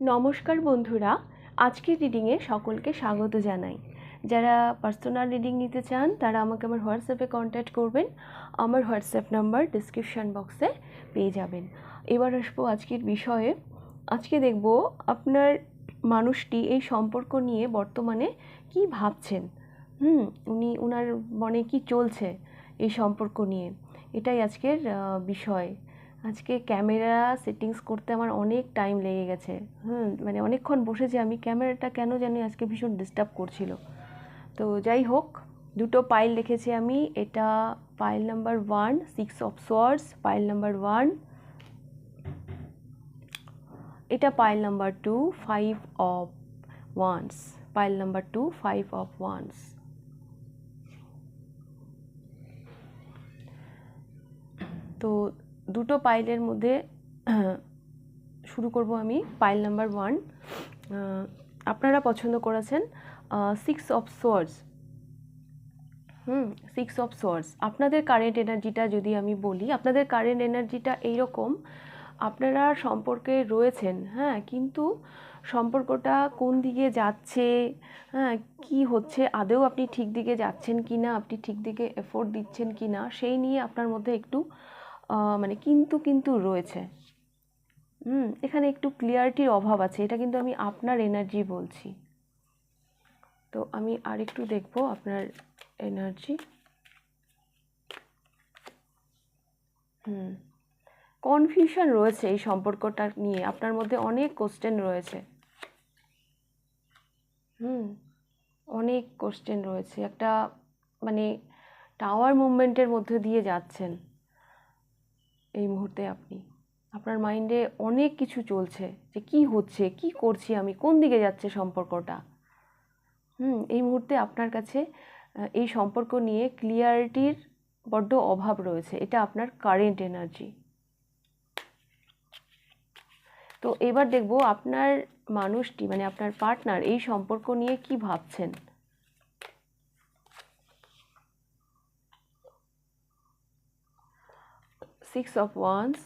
নমস্কার বন্ধুরা, আজকের রিডিংয়ে সকলকে স্বাগত জানাই। যারা পার্সোনাল রিডিং নিতে চান, তারা আমাকে আমার হোয়াটসঅ্যাপে কন্ট্যাক্ট করবেন। আমার হোয়াটসঅ্যাপ নাম্বার ডিসক্রিপশান বক্সে পেয়ে যাবেন। এবার আসব আজকের বিষয়ে। আজকে দেখব আপনার মানুষটি এই সম্পর্ক নিয়ে বর্তমানে কি ভাবছেন। হুম, উনি ওনার মনে কি চলছে এই সম্পর্ক নিয়ে? এটাই আজকের বিষয়। আজকে ক্যামেরা সেটিংস করতে আমার অনেক টাইম লেগে গেছে। হুম মানে অনেকক্ষণ বসেছি আমি। ক্যামেরাটা কেন জানি আজকে ভীষণ ডিস্টার্ব করছিল। তো যাই হোক, দুটো পাইল লিখেছি আমি। এটা pile number one six of swords pile number one এটা pile number two five of wands pile number two five of wands তো দুটো পাইলের মধ্যে, শুরু করব আমি, পাইল নাম্বার ওয়ান। আপনারা পছন্দ করেছেন six of swords hmm six of swords আপনাদের কারেন্ট এনার্জিটা যদি আমি বলি, আপনাদের কারেন্ট এনার্জিটা এইরকম, আপনারা সম্পর্কে রয়েছেন হ্যাঁ কিন্তু সম্পর্কটা কোন দিকে যাচ্ছে হ্যাঁ কি হচ্ছে, আদৌ আপনি ঠিক দিকে যাচ্ছেন কি না আপনি ঠিক দিকে এফোর্ট দিচ্ছেন কি না সেই নিয়ে আপনার মধ্যে একটু মানে কিন্তু কিন্তু রয়েছে। হুম, এখানে একটু ক্লিয়ারিটির অভাব আছে, এটা কিন্তু আমি আপনার এনার্জি বলছি। তো আমি আর একটু দেখব আপনার এনার্জি হুম কনফিউশন রয়েছে এই সম্পর্কটা নিয়ে, আপনার মধ্যে অনেক কোশ্চেন রয়েছে। হুম, অনেক কোশ্চেন রয়েছে, একটা মানে টাওয়ার মুভমেন্টের মধ্যে দিয়ে যাচ্ছেন। এই মুহূর্তে আপনি। আপনার মাইন্ডে অনেক কিছু চলছে যে কি হচ্ছে, কি করছি আমি, কোন দিকে যাচ্ছে সম্পর্কটা। হুম, এই মুহূর্তে আপনার কাছে এই সম্পর্ক নিয়ে ক্লিয়ারিটির বড্ড অভাব রয়েছে। এটা আপনার কারেন্ট এনার্জি তো এবার দেখব আপনার মানুষটি মানে আপনার পার্টনার এই সম্পর্ক নিয়ে কি ভাবছেন। six of wands.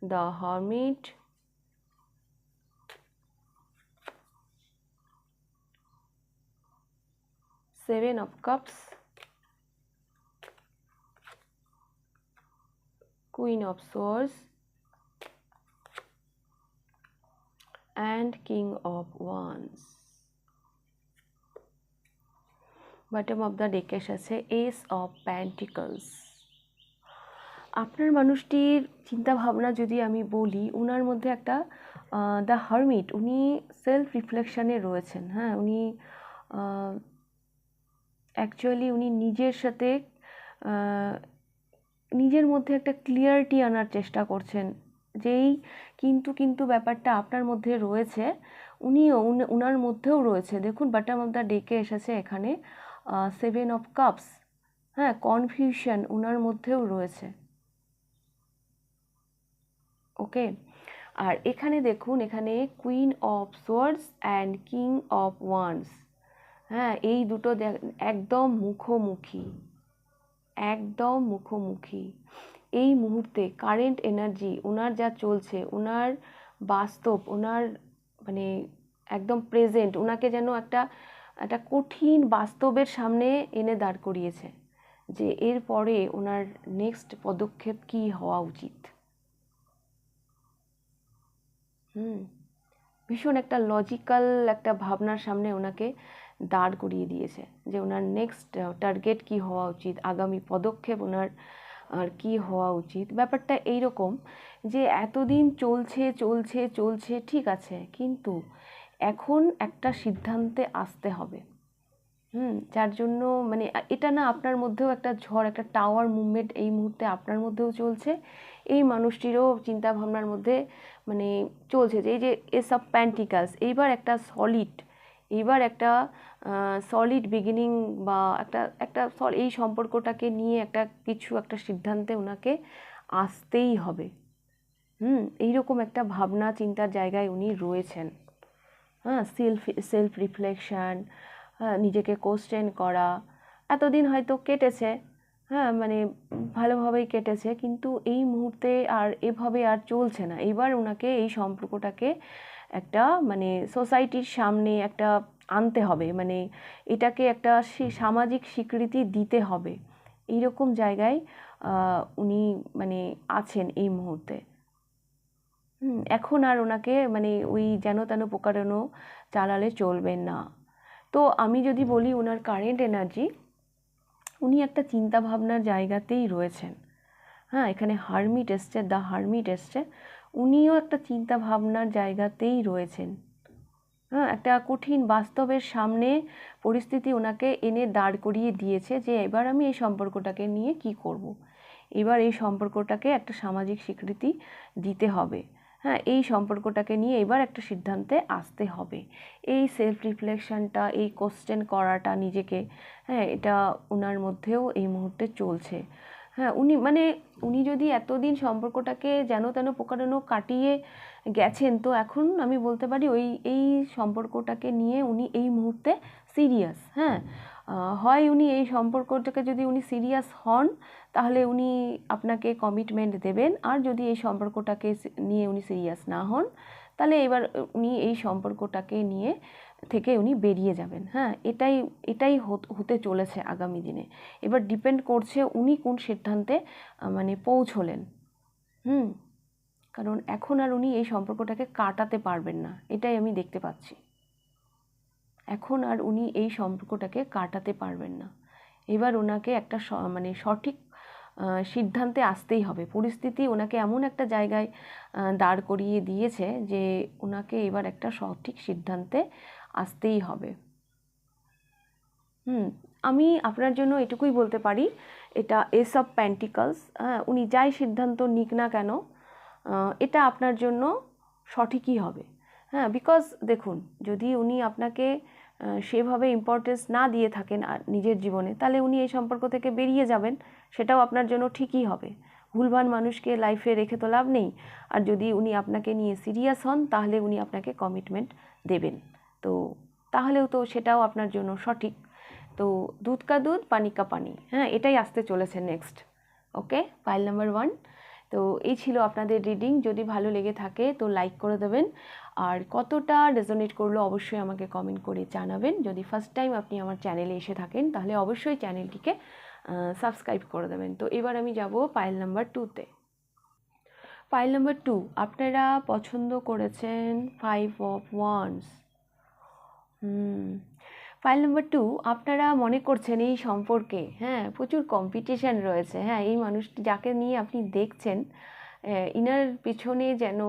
The hermit. Seven of cups. Queen of swords. And king of wands. Bottom of the deck আছে, ace of pentacles. আপনার মানুষটির চিন্তা ভাবনা যদি আমি বলি ওনার মধ্যে একটা দ্য হারমিট উনি সেলফ রিফ্লেকশানে রয়েছেন হ্যাঁ উনি অ্যাকচুয়ালি উনি নিজের সাথে নিজের মধ্যে একটা ক্লিয়ারিটি আনার চেষ্টা করছেন, যেই কিন্তু কিন্তু ব্যাপারটা আপনার মধ্যে রয়েছে, উনিও, উনি- উনার মধ্যেও রয়েছে। দেখুন বাটাম অফ দ্য ডেকে এসেছে এখানে সেভেন অফ কাপস হ্যাঁ কনফিউশন ওনার মধ্যেও রয়েছে। ওকে আর এখানে দেখুন, এখানে queen of swords and king of wands হ্যাঁ এই দুটো একদম মুখোমুখি। একদম মুখোমুখি। এই মুহূর্তে কারেন্ট এনার্জি ওনার যা চলছে ওনার বাস্তব ওনার মানে একদম প্রেজেন্ট ওনাকে যেন একটা একটা কঠিন বাস্তবের সামনে এনে দাঁড় করিয়েছে যে এরপরে ওনার নেক্সট পদক্ষেপ কী হওয়া উচিত। হুম, ভীষণ একটা লজিক্যাল একটা ভাবনার সামনে ওনাকে দাঁড় করিয়ে দিয়েছে যে ওনার নেক্সট টার্গেট কি হওয়া উচিত, আগামী পদক্ষেপ ওনার, আর কি হওয়া উচিত। ব্যাপারটা এইরকম যে এতদিন চলছে চলছে চলছে, ঠিক আছে, কিন্তু এখন একটা সিদ্ধান্তে আসতে হবে। হুম, যার জন্য মানে এটা না আপনার মধ্যেও একটা ঝড়, একটা টাওয়ার মুভমেন্ট এই মুহূর্তে আপনার মধ্যেও চলছে। এই মানুষটিরও চিন্তা ভাবনার মধ্যে মানে চলছে যে, এই যে এসব প্যান্টিকাস এইবার একটা সলিড এইবার একটা সলিড বিগিনিং বা একটা একটা এই সম্পর্কটাকে নিয়ে একটা কিছু একটা সিদ্ধান্তে ওনাকে আসতেই হবে। হুম, এইরকম একটা ভাবনা, চিন্তার জায়গায় উনি রয়েছেন। হ্যাঁ সেলফ সেলফ রিফ্লেকশান হ্যাঁ নিজেকে কোশ্চেন করা। এতদিন হয়তো কেটেছে হ্যাঁ মানে ভালোভাবেই কেটেছে, কিন্তু এই মুহূর্তে আর এভাবে আর চলছে না। এবার ওনাকে এই সম্পর্কটাকে একটা মানে সোসাইটির সামনে একটা আনতে হবে মানে এটাকে একটা সামাজিক স্বীকৃতি দিতে হবে। এইরকম জায়গায় উনি মানে আছেন এই মুহূর্তে। হুম, এখন আর ওনাকে মানে ওই যেন তেন প্রকারণও চালালে চলবে না। তো আমি যদি বলি ওনার কারেন্ট এনার্জি উনি একটা চিন্তা ভাবনার জায়গাতেই রয়েছেন। হ্যাঁ এখানে হারমিট এসছে দ্য হারমিট এসছে, উনিও একটা চিন্তা ভাবনার জায়গাতেই রয়েছেন। হ্যাঁ একটা কঠিন বাস্তবের সামনে পরিস্থিতি ওনাকে এনে দাঁড় করিয়ে দিয়েছে যে এবার আমি এই সম্পর্কটাকে নিয়ে কি করব। এবার এই সম্পর্কটাকে একটা সামাজিক স্বীকৃতি দিতে হবে। হ্যাঁ এই সম্পর্কটাকে নিয়ে এবার একটা সিদ্ধান্তে আসতে হবে। এই সেলফ রিফ্লেকশনটা এই কোশ্চেন করাটা নিজেকে হ্যাঁ এটা ওনার মধ্যেও এই মুহূর্তে চলছে। হ্যাঁ উনি মানে উনি যদি এতদিন সম্পর্কটাকে যেন তেন প্রকারণ কাটিয়ে গেছেন, তো এখন আমি বলতে পারি ওই, এই সম্পর্কটাকে নিয়ে উনি এই মুহূর্তে সিরিয়াস হ্যাঁ। হয় উনি এই সম্পর্কটাকে যদি উনি সিরিয়াস হন, তাহলে উনি আপনাকে কমিটমেন্ট দেবেন। আর যদি এই সম্পর্কটাকে নিয়ে উনি সিরিয়াস না হন, তাহলে এবার উনি এই সম্পর্কটাকে নিয়ে থেকে উনি বেরিয়ে যাবেন। হ্যাঁ এটাই এটাই হতে চলেছে আগামী দিনে। এবার ডিপেন্ড করছে উনি কোন সিদ্ধান্তে মানে পৌঁছলেন। হুম? কারণ এখন আর উনি এই সম্পর্কটাকে কাটাতে পারবেন না। এটাই আমি দেখতে পাচ্ছি। এখন আর উনি এই সম্পর্কটাকে কাটাতে পারবেন না। এবার ওনাকে একটা মানে সঠিক সিদ্ধান্তে আসতেই হবে। পরিস্থিতি ওনাকে এমন একটা জায়গায় দাঁড় করিয়ে দিয়েছে যে ওনাকে এবার একটা সঠিক সিদ্ধান্তে আসতেই হবে। হুম, আমি আপনার জন্য এটুকুই বলতে পারি, এটা এস অফ প্যান্টিকলস হ্যাঁ উনি যাই সিদ্ধান্ত নিক না কেন এটা আপনার জন্য সঠিকই হবে। হ্যাঁ বিকজ দেখুন, যদি উনি আপনাকে সেভাবে ইম্পর্টেন্স না দিয়ে থাকেন নিজের জীবনে, তাহলে উনি এই সম্পর্ক থেকে বেরিয়ে যাবেন, সেটাও আপনার জন্য ঠিকই হবে। ভুলভান মানুষকে লাইফে রেখে তো লাভ নেই, আর যদি উনি আপনাকে নিয়ে সিরিয়াস হন, তাহলে উনি আপনাকে কমিটমেন্ট দেবেন। তো তাহলেও তো সেটাও আপনার জন্য সঠিক। তো দুধ কা দুধ, পানি কা পানি হ্যাঁ এটাই আসতে চলেছে next okay pile number one তো এই ছিল আপনাদের রিডিং যদি ভালো লেগে থাকে তো লাইক করে দেবেন। আর কতটা রেজোনেট করল অবশ্যই আমাকে কমেন্ট করে জানাবেন। যদি ফার্স্ট টাইম আপনি আমার চ্যানেলে এসে থাকেন, তাহলে অবশ্যই চ্যানেলটিকে সাবস্ক্রাইব করে দেবেন। তো এবার আমি যাব পাইল নাম্বার টুতে পাইল নাম্বার টু আপনারা পছন্দ করেছেন five of wands hmm pile number two আপনারা মনে করছেন এই সম্পর্কে হ্যাঁ প্রচুর কম্পিটিশান রয়েছে হ্যাঁ এই মানুষটি যাকে নিয়ে আপনি দেখছেন ইনার পিছনে যেন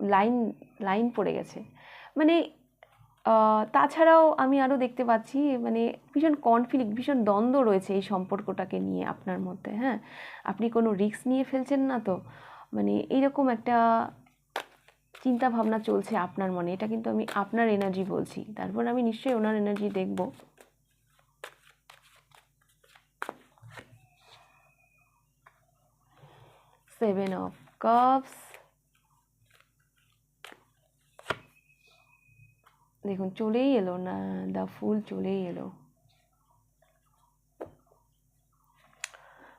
লাইন লাইন পড়ে গেছে। মানে তাছাড়াও আমি আরও দেখতে পাচ্ছি মানে ভীষণ কনফ্লিক্ট ভীষণ দ্বন্দ্ব রয়েছে এই সম্পর্কটাকে নিয়ে আপনার মধ্যে হ্যাঁ। আপনি কোনো রিস্ক নিয়ে ফেলছেন না তো? মানে এইরকম একটা চিন্তা ভাবনা চলছে আপনার মনে, এটা কিন্তু আমি আপনার এনার্জি বলছি। তারপর আমি নিশ্চয়ই ওনার এনার্জি দেখব। সেভেন অফ কাপস দেখুন, চলেই এলো না দ্য ফুল চলেই এলো।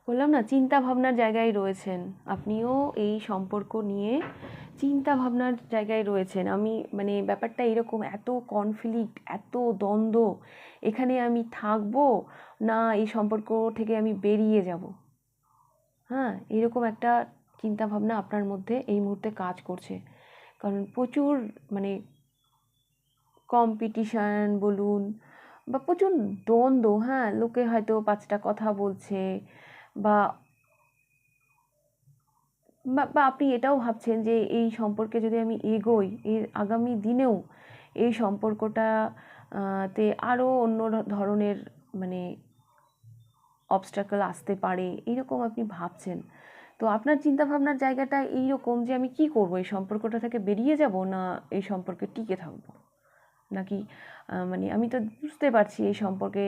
বললাম না চিন্তা ভাবনার জায়গায় রয়েছেন। আপনিও এই সম্পর্ক নিয়ে চিন্তা ভাবনার জায়গায় রয়েছেন। আমি মানে ব্যাপারটা এরকম এত কনফ্লিক্ট এত দ্বন্দ্ব, এখানে আমি থাকব না এই সম্পর্ক থেকে আমি বেরিয়ে যাব? হ্যাঁ এরকম একটা চিন্তা ভাবনা আপনার মধ্যে এই মুহূর্তে কাজ করছে। কারণ প্রচুর মানে কম্পিটিশান বলুন বা প্রচুর দ্বন্দ্ব হ্যাঁ লোকে হয়তো পাঁচটা কথা বলছে বা বা আপনি এটাও ভাবছেন যে এই সম্পর্কে যদি আমি এগোই এর আগামী দিনেও এই সম্পর্কটা তে আরও অন্য ধরনের মানে অবস্ট্রাকল আসতে পারে এইরকম আপনি ভাবছেন। তো আপনার চিন্তাভাবনার জায়গাটা এইরকম যে আমি কি করব, এই সম্পর্কটা থেকে বেরিয়ে যাব না এই সম্পর্কে টিকে থাকব? নাকি মানে আমি তো বুঝতে পারছি এই সম্পর্কে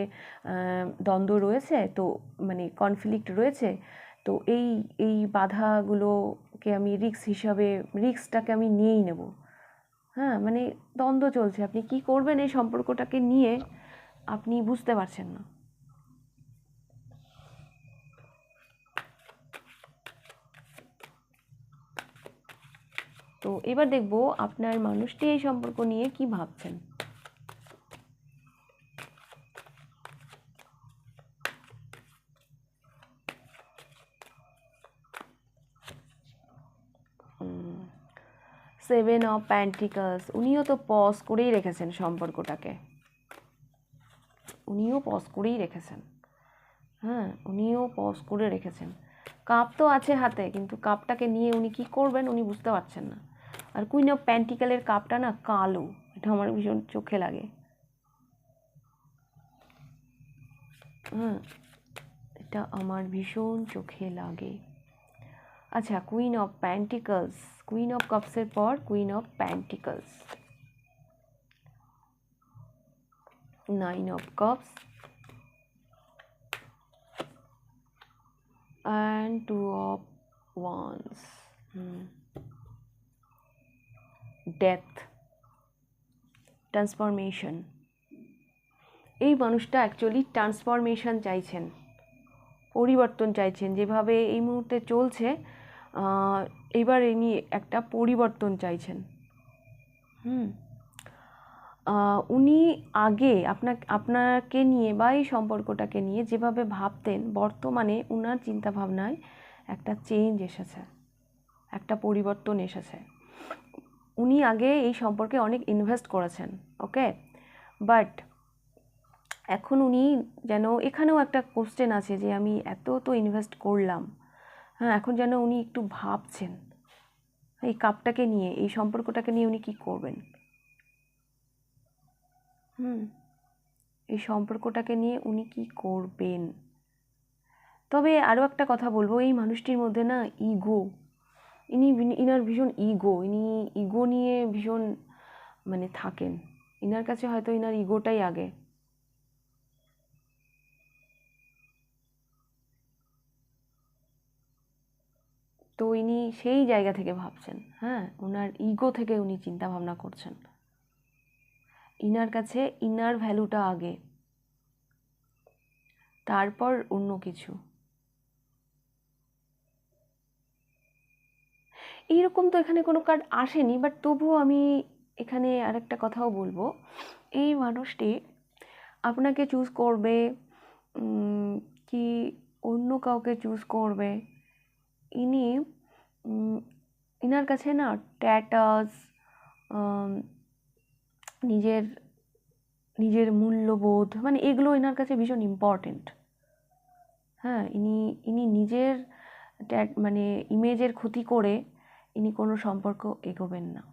দ্বন্দ্ব রয়েছে, তো মানে কনফ্লিক্ট রয়েছে তো এই এই বাধাগুলোকে আমি রিক্স হিসাবে রিক্সটাকে আমি নিয়েই নেব। হ্যাঁ মানে দ্বন্দ্ব চলছে। আপনি কি করবেন এই সম্পর্কটাকে নিয়ে, আপনি বুঝতে পারছেন না। তো এবার দেখব আপনার মানুষটি এই সম্পর্ক নিয়ে কি ভাবছেন। সেভেন অফ প্যান্টিকাস উনিও তো পজ করেই রেখেছেন সম্পর্কটাকে। উনিও পজ করেই রেখেছেন। হ্যাঁ উনিও পজ করে রেখেছেন। কাপ তো আছে হাতে, কিন্তু কাপটাকে নিয়ে উনি কি করবেন উনি বুঝতে পারছেন না। আর কুইন অফ প্যান্টিকালের কাপটা না কালো, এটা আমার ভীষণ চোখে লাগে। হ্যাঁ এটা আমার ভীষণ চোখে লাগে। আচ্ছা queen of pentacles queen of কাপসের পর queen of pentacles nine of cups two of wands hmm. death transformation এই মানুষটা অ্যাকচুয়ালি ট্রান্সফরমেশন চাইছেন পরিবর্তন চাইছেন যেভাবে এই মুহূর্তে চলছে এবার ইনি একটা পরিবর্তন চাইছেন। হুম। উনি আগে আপনাকে আপনাকে নিয়ে বা এই সম্পর্কটাকে নিয়ে যেভাবে ভাবতেন, বর্তমানে উনার চিন্তাভাবনায় একটা চেঞ্জ এসেছে, একটা পরিবর্তন এসেছে। উনি আগে এই সম্পর্কে অনেক ইনভেস্ট করেছেন ওকে বাট এখন উনি যেন এখানেও একটা কোশ্চেন আছে যে আমি এত তো ইনভেস্ট করলাম হ্যাঁ এখন যেন উনি একটু ভাবছেন। এই কাপটাকে নিয়ে, এই সম্পর্কটাকে নিয়ে উনি কী করবেন? হুম, এই সম্পর্কটাকে নিয়ে উনি কি করবেন? তবে আরও একটা কথা বলব, এই মানুষটির মধ্যে না ইগো, ইনি ইনার ভীষণ ইগো, ইনি ইগো নিয়ে ভীষণ মানে থাকেন। ইনার কাছে হয়তো ইনার ইগোটাই আগে। তো ইনি সেই জায়গা থেকে ভাবছেন হ্যাঁ? ওনার ইগো থেকে উনি চিন্তা ভাবনা করছেন। ইনার কাছে ইনার ভ্যালুটা আগে, তারপর অন্য কিছু। এইরকম তো এখানে কোনো কার্ড আসেনি বাট তবুও আমি এখানে আরেকটা কথাও বলব। এই মানুষটি আপনাকে চুজ করবে কি অন্য কাউকে চুজ করবে ইনি ইনার কাছে না ট্যাটাস নিজের নিজের মূল্যবোধ মানে এগুলো এনার কাছে ভীষণ ইম্পর্টেন্ট হ্যাঁ ইনি ইনি নিজের ট্যাট মানে ইমেজের ক্ষতি করে ইনি কোনো সম্পর্ক এগোবেন না।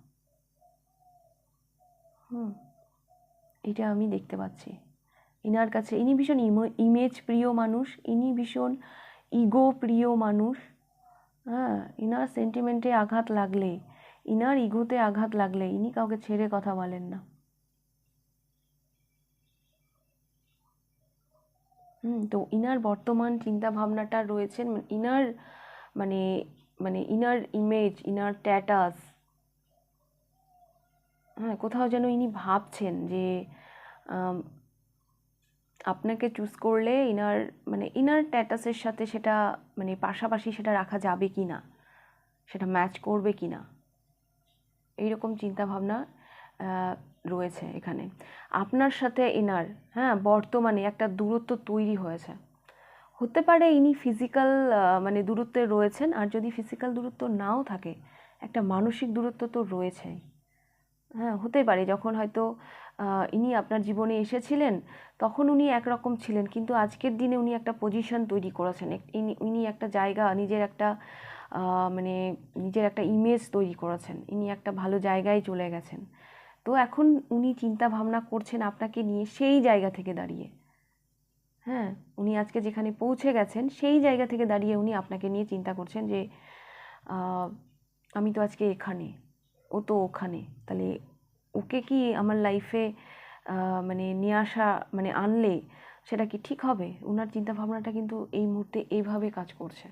হুম, এটা আমি দেখতে পাচ্ছি। ইনার কাছে, ইনি ভীষণ ইমেজ প্রিয় মানুষ, ইনি ভীষণ ইগো প্রিয় মানুষ। হ্যাঁ ইনার সেন্টিমেন্টে আঘাত লাগলে, ইনার ইগোতে আঘাত লাগলে ইনি কাউকে ছেড়ে কথা বলেন না। হুম, তো ইনার বর্তমান চিন্তা ভাবনাটা রয়েছেন ইনার মানে মানে ইনার ইমেজ ইনার ট্যাটাস হ্যাঁ কোথাও যেন ইনি ভাবছেন যে আপনাকে চুজ করলে ইনার মানে ইনার ট্যাটাসের সাথে সেটা মানে পাশাপাশি সেটা রাখা যাবে কি না? সেটা ম্যাচ করবে কি না? এইরকম চিন্তাভাবনা রয়েছে এখানে। আপনার সাথে এনার হ্যাঁ বর্তমানে একটা দূরত্ব তৈরি হয়েছে। হতে পারে ইনি ফিজিক্যাল মানে দূরত্বে রয়েছেন, আর যদি ফিজিক্যাল দূরত্ব নাও থাকে, একটা মানসিক দূরত্ব তো রয়েছেই। হ্যাঁ হতে পারে যখন হয়তো ইনি আপনার জীবনে এসেছিলেন, তখন উনি একরকম ছিলেন। কিন্তু আজকের দিনে উনি একটা পজিশন তৈরি করেছেন। ইনি উনি একটা জায়গা, নিজের একটা মানে নিজের একটা ইমেজ তৈরি করেছেন। ইনি একটা ভালো জায়গায় চলে গেছেন। তো এখন উনি চিন্তা ভাবনা করছেন আপনাকে নিয়ে সেই জায়গা থেকে দাঁড়িয়ে। হ্যাঁ উনি আজকে যেখানে পৌঁছে গেছেন, সেই জায়গা থেকে দাঁড়িয়ে উনি আপনাকে নিয়ে চিন্তা করছেন যে আমি তো আজকে এখানে, ও তো ওখানে। তাহলে ওকে কি আমার লাইফে মানে নিয়ে আসা মানে আনলে সেটা কি ঠিক হবে? ওনার চিন্তা ভাবনাটা কিন্তু এই মুহূর্তে এইভাবে কাজ করছে।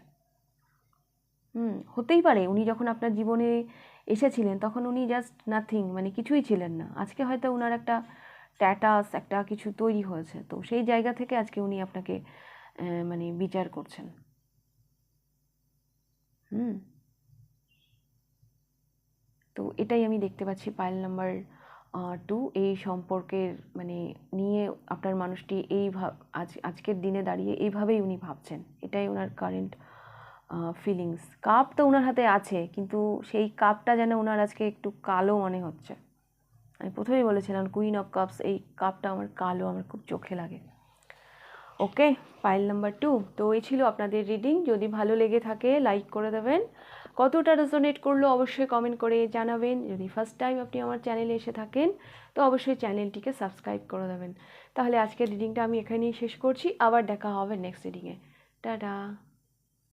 হুম, হতেই পারে উনি যখন আপনার জীবনে এসেছিলেন তখন উনি জাস্ট নাথিং মানে কিছুই ছিলেন না। আজকে হয়তো ওনার একটা স্ট্যাটাস একটা কিছু তৈরি হয়েছে। তো সেই জায়গা থেকে আজকে উনি আপনাকে মানে বিচার করছেন। হুম। এটাই আমি দেখতে পাচ্ছি পাইল নাম্বার টু এই সম্পর্কের মানে নিয়ে আপনার মানুষটি এই আজ, আজকের দিনে দাঁড়িয়ে এইভাবেই উনি ভাবছেন। এটাই ওনার কারেন্ট ফিলিংস কাপ তো ওনার হাতে আছে, কিন্তু সেই কাপটা যেন ওনার আজকে একটু কালো মনে হচ্ছে। আমি প্রথমেই বলেছিলাম কুইন অফ কাপস এই কাপটা আমার কালো, আমার খুব চোখে লাগে। ওকে ফাইল নাম্বার টু তো এই ছিল আপনাদের রিডিং যদি ভালো লেগে থাকে লাইক করে দেবেন। কতটা রেজোনেট করল অবশ্যই কমেন্ট করে জানাবেন। যদি ফার্স্ট টাইম আপনি আমার চ্যানেলে এসে থাকেন, তো অবশ্যই চ্যানেলটিকে সাবস্ক্রাইব করে দেবেন। তাহলে আজকের রিডিংটা আমি এখানেই শেষ করছি। আবার দেখা হবে নেক্সট রিডিংয়ে টাটা!